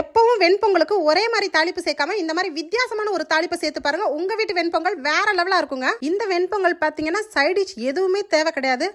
எப்பவும் வெண்பொங்கலுக்கு ஒரே மாதிரி தாளிப்பு சேர்க்காம இந்த மாதிரி வித்தியாசமான ஒரு தாளிப்பை சேர்த்து பாருங்க. உங்க வீட்டு வெண்பொங்கல் வேற லெவலா இருக்குங்க. இந்த வெண்பொங்கல் பார்த்தீங்கன்னா சைடிஷ் டிஷ் எதுவுமே தேவை கிடையாது.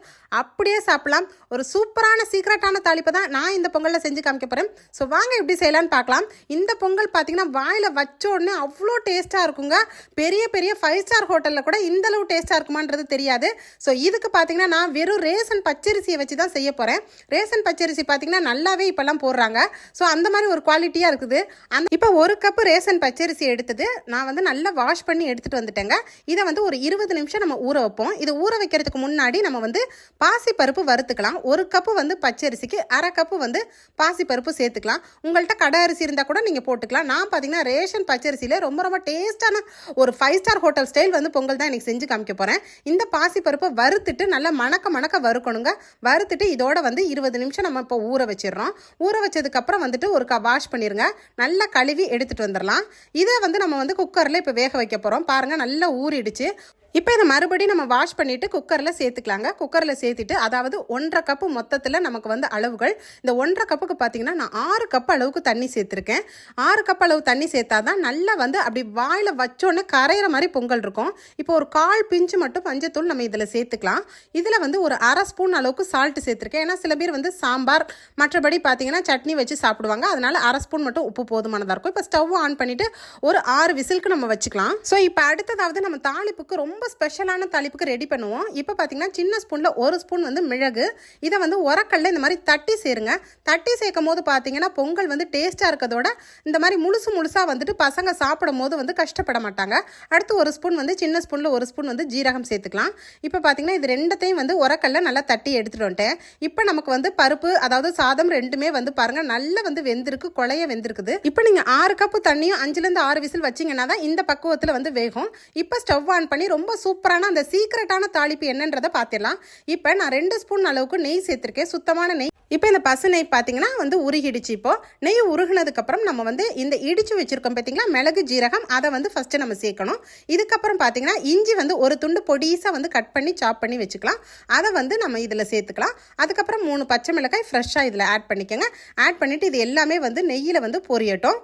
அப்படியே சாப்பிடலாம். ஒரு சூப்பரான சீக்ரெட்டான தாளிப்பை தான் நான் இந்த பொங்கல்ல செஞ்சு காமிக்க போறேன். ஸோ வாங்க எப்படி செய்யலாம்னு பார்க்கலாம். இந்த பொங்கல் பார்த்தீங்கன்னா வாயில வச்ச உடனே அவ்வளோ டேஸ்டா இருக்குங்க. பெரிய பெரிய ஃபைவ் ஸ்டார் ஹோட்டலில் கூட இந்த அளவு டேஸ்டா இருக்குமான்றது தெரியாது. ஸோ இதுக்கு பார்த்தீங்கன்னா நான் வெறும் ரேசன் பச்சரிசியை வச்சு தான் செய்ய போறேன். ரேசன் பச்சரிசி பார்த்தீங்கன்னா நல்லாவே இப்போல்லாம் போடுறாங்க. ஸோ அந்த மாதிரி ஒரு குவாலிட்டி குவாலிட்டியாக இருக்குது. அந்த இப்போ ஒரு கப்பு ரேசன் பச்சரிசி எடுத்தது நான் வந்து நல்லா வாஷ் பண்ணி எடுத்துகிட்டு வந்துட்டேங்க. இதை வந்து ஒரு இருபது நிமிஷம் நம்ம ஊற வைப்போம். இது ஊற வைக்கிறதுக்கு முன்னாடி நம்ம வந்து பாசிப்பருப்பு வறுத்துக்கலாம். ஒரு கப்பு வந்து பச்சரிசிக்கு அரை கப்பு வந்து பாசிப்பருப்பு சேர்த்துக்கலாம். உங்கள்கிட்ட கடை அரிசி இருந்தால் கூட நீங்கள் போட்டுக்கலாம். நான் பார்த்தீங்கன்னா ரேஷன் பச்சரிசியில் ரொம்ப ரொம்ப டேஸ்ட்டான ஒரு ஃபைவ் ஸ்டார் ஹோட்டல் ஸ்டைல் வந்து பொங்கல் தான் எனக்கு செஞ்சு காமிக்க போகிறேன் இந்த பாசிப்பருப்பை வறுத்துட்டு நல்லா மணக்க மணக்க வறுக்கணுங்க. வறுத்துட்டு இதோட வந்து இருபது நிமிஷம் நம்ம இப்போ ஊற வச்சிடுறோம். ஊற வச்சதுக்கப்புறம் வந்துட்டு ஒரு க வாஷ் பண்ணிடுங்க நல்லா கழுவி எடுத்துகிட்டு வந்துடலாம் இதை வந்து நம்ம வந்து குக்கரில் இப்போ வேக வைக்க போகிறோம் பாருங்கள் நல்லா ஊறிடுச்சு. இப்போ இதை மறுபடியும் நம்ம வாஷ் பண்ணிவிட்டு குக்கரில் சேர்த்துக்கலாங்க. குக்கரில் சேர்த்துட்டு அதாவது ஒன்றரை கப்பு மொத்தத்தில் நமக்கு வந்து அளவுகள். இந்த ஒன்றரை கப்புக்கு பார்த்தீங்கன்னா நான் ஆறு கப் அளவுக்கு தண்ணி சேர்த்துருக்கேன். ஆறு கப் அளவு தண்ணி சேர்த்தா தான் நல்லா வந்து அப்படி வாயில் வச்சோன்னே கரையிற மாதிரி பொங்கல் இருக்கும். இப்போ ஒரு கால் பிஞ்சு மட்டும் மஞ்சத்தூள் நம்ம இதில் சேர்த்துக்கலாம். இதில் வந்து ஒரு அரை ஸ்பூன் அளவுக்கு சால்ட்டு சேர்த்துருக்கேன். ஏன்னா சில பேர் வந்து சாம்பார் மற்றபடி பார்த்தீங்கன்னா சட்னி வச்சு சாப்பிடுவாங்க. அதனால் அரை ஸ்பூன் மட்டும் உப்பு போதுமானதாக இருக்கும். இப்போ ஸ்டவ் ஆன் பண்ணிவிட்டு ஒரு ஆறு விசிலுக்கு நம்ம வச்சுக்கலாம். ஸோ இப்போ அடுத்ததாவது நம்ம தாளிப்புக்கு ரொம்ப ஸ்பெஷலான தாளிப்புக்கு ரெடி பண்ணுவோம். இப்போ பார்த்தீங்கன்னா சின்ன ஸ்பூனில் ஒரு ஸ்பூன் வந்து மிளகு. இதை வந்து உரக்கல்ல இந்த மாதிரி தட்டி சேருங்க. தட்டி சேர்க்கும் போது பார்த்தீங்கன்னா பொங்கல் வந்து டேஸ்ட்டாக இருக்கிறதோட இந்த மாதிரி முழுசு முழுசாக வந்துட்டு பசங்க சாப்பிடும் போது வந்து கஷ்டப்பட மாட்டாங்க. அடுத்து ஒரு ஸ்பூன் வந்து சின்ன ஸ்பூனில் ஒரு ஸ்பூன் வந்து ஜீரகம் சேர்த்துக்கலாம். இப்போ பார்த்தீங்கன்னா இது ரெண்டத்தையும் வந்து உரக்கல்ல நல்லா தட்டி எடுத்துகிட்டு வந்துட்டேன். இப்போ நமக்கு வந்து பருப்பு அதாவது சாதம் ரெண்டுமே வந்து பாருங்கள் நல்லா வந்து வெந்திருக்கு கொலைய வெந்திருக்குது. இப்போ நீங்கள் ஆறு கப்பு தண்ணியும் அஞ்சுலேருந்து ஆறு விசில் வச்சிங்கன்னா தான் இந்த பக்குவத்தில் வந்து வேகும். இப்போ ஸ்டவ் ஆன் பண்ணி ரொம்ப சூப்பரான அந்த சீக்ரெட்டான தாளிப்பு என்னன்றதை பார்த்திடலாம் இப்போ நான் ரெண்டு ஸ்பூன் அளவுக்கு நெய் சேர்த்துருக்கேன். சுத்தமான நெய். இப்போ இந்த பசு நெய் பார்த்தீங்கன்னா வந்து உருகிடுச்சு இப்போ. நெய் உருகினதுக்கப்புறம் நம்ம வந்து இந்த இடிச்சு வச்சுருக்கோம் பார்த்தீங்களா மிளகு ஜீரகம். அதை வந்து ஃபஸ்ட்டு நம்ம சேர்க்கணும். இதுக்கப்புறம் பார்த்தீங்கன்னா இஞ்சி வந்து ஒரு துண்டு பொடிசாக வந்து கட் பண்ணி சாப் பண்ணி வச்சுக்கலாம். அதை வந்து நம்ம இதில் சேர்த்துக்கலாம். அதுக்கப்புறம் மூணு பச்சை மிளகாய் ஃப்ரெஷ்ஷாக இதில் ஆட் பண்ணிக்கோங்க. ஆட் பண்ணிவிட்டு இது எல்லாமே வந்து நெய்யில் வந்து பொரியட்டும்.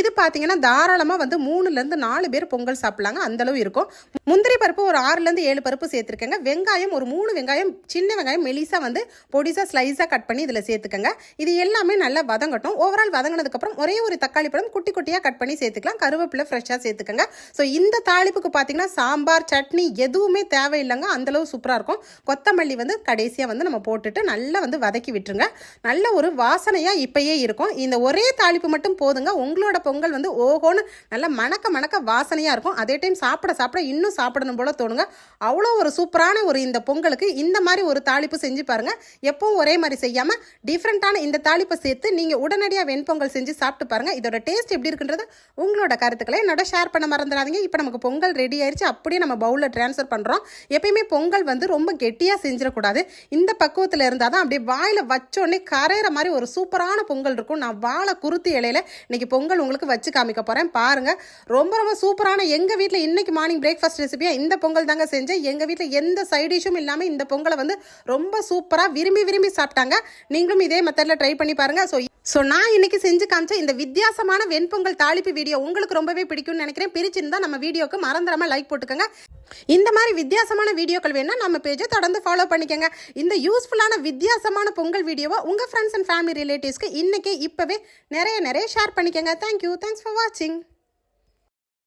இது பார்த்தீங்கன்னா தாராளமாக வந்து மூணுலேருந்து நாலு பேர் பொங்கல் சாப்பிட்லாங்க. அந்தளவு இருக்கும். முந்திரி பருப்பு ஒரு ஆறுலேருந்து ஏழு பருப்பு சேர்த்துருக்கேங்க. வெங்காயம் ஒரு மூணு வெங்காயம் சின்ன வெங்காயம் மெலிசாக வந்து பொடிசாக ஸ்லைஸாக கட் பண்ணி இதில் சேர்த்துக்கங்க. இது எல்லாமே நல்லா வதங்கட்டும். ஓவரால் வதங்கினதுக்கப்புறம் ஒரே ஒரு தக்காளி பழம் குட்டி குட்டியாக கட் பண்ணி சேர்த்துக்கலாம். கருவேப்பிலை ஃப்ரெஷ்ஷாக சேர்த்துக்கங்க. ஸோ இந்த தாளிப்புக்கு பார்த்தீங்கன்னா சாம்பார் சட்னி எதுவுமே தேவையில்லைங்க. அந்தளவு சூப்பராக இருக்கும். கொத்தமல்லி வந்து கடைசியாக வந்து நம்ம போட்டுட்டு நல்லா வந்து வதக்கி விட்டுருங்க. நல்ல ஒரு வாசனையாக இப்பயே இருக்கும். இந்த ஒரே தாளிப்பு மட்டும் போதுங்க. உங்களோட பொங்கல் வந்து ஓஹோன்னு நல்லா மணக்க மணக்க வாசனையாக இருக்கும். அதே டைம் சாப்பிட சாப்பிட இன்னும் சாப்பிடணும் போல தோணுங்க. அவ்வளோ ஒரு சூப்பரான ஒரு இந்த பொங்கலுக்கு இந்த மாதிரி ஒரு தாளிப்பு செஞ்சு பாருங்கள் எப்பவும் ஒரே மாதிரி செய்யாமல் டிஃப்ரெண்ட்டான இந்த தாளிப்பை சேர்த்து நீங்கள் உடனடியாக வெண்பொங்கல் செஞ்சு சாப்பிட்டு பாருங்கள் இதோட டேஸ்ட் எப்படி இருக்குன்றது உங்களோட கருத்துக்களை என்னோட ஷேர் பண்ண மறந்துடாதீங்க. இப்போ நமக்கு பொங்கல் ரெடி ஆயிடுச்சு அப்படியே நம்ம பவுலில் ட்ரான்ஸ்ஃபர் பண்ணுறோம் எப்பயுமே பொங்கல் வந்து ரொம்ப கெட்டியாக செஞ்சிடக்கூடாது. இந்த பக்குவத்தில் இருந்தால் தான் அப்படியே வாயில் வச்சோடனே கரையிற மாதிரி ஒரு சூப்பரான பொங்கல் இருக்கும். நான் வாழை குருத்து இலையில இன்னைக்கு பொங்கல் உங்களுக்கு வச்சு காமிக்க போகிறேன் பாருங்கள் ரொம்ப ரொம்ப சூப்பரான எங்கள் வீட்டில் இன்னைக்கு மார்னிங் பிரேக்ஃபாஸ்ட் ரெசிபியாக இந்த பொங்கல் தாங்க செஞ்சேன். எங்கள் வீட்டில் எந்த சைட் டிஷ்ஷும் இல்லாமல் இந்த பொங்கலை வந்து ரொம்ப சூப்பராக விரும்பி விரும்பி சாப்பிட்டாங்க. நீங்களும் இதே மெத்தடில் ட்ரை பண்ணி பாருங்கள் ஸோ ஸோ நான் இன்னைக்கு செஞ்சு காமிச்ச இந்த வித்தியாசமான வெண்பொங்கல் தாளிப்பு வீடியோ உங்களுக்கு ரொம்பவே பிடிக்கும்னு நினைக்கிறேன். பிரிச்சிருந்தா நம்ம வீடியோக்கு மறந்துடாமல் லைக் போட்டுக்கோங்க. இந்த மாதிரி வித்தியாசமான வீடியோக்கள் வேணால் நம்ம பேஜை தொடர்ந்து ஃபாலோ பண்ணிக்கோங்க. இந்த யூஸ்ஃபுல்லான வித்தியாசமான பொங்கல் வீடியோவை உங்கள் ஃப்ரெண்ட்ஸ் அண்ட் ஃபேமிலி ரிலேட்டிவ்ஸ்க்கு இன்றைக்கே இப்போவே நிறைய நிறைய ஷேர் பண்ணிக்கோங்க. தேங்க்யூ தேங்க்ஸ் ஃபார் வாட்சிங்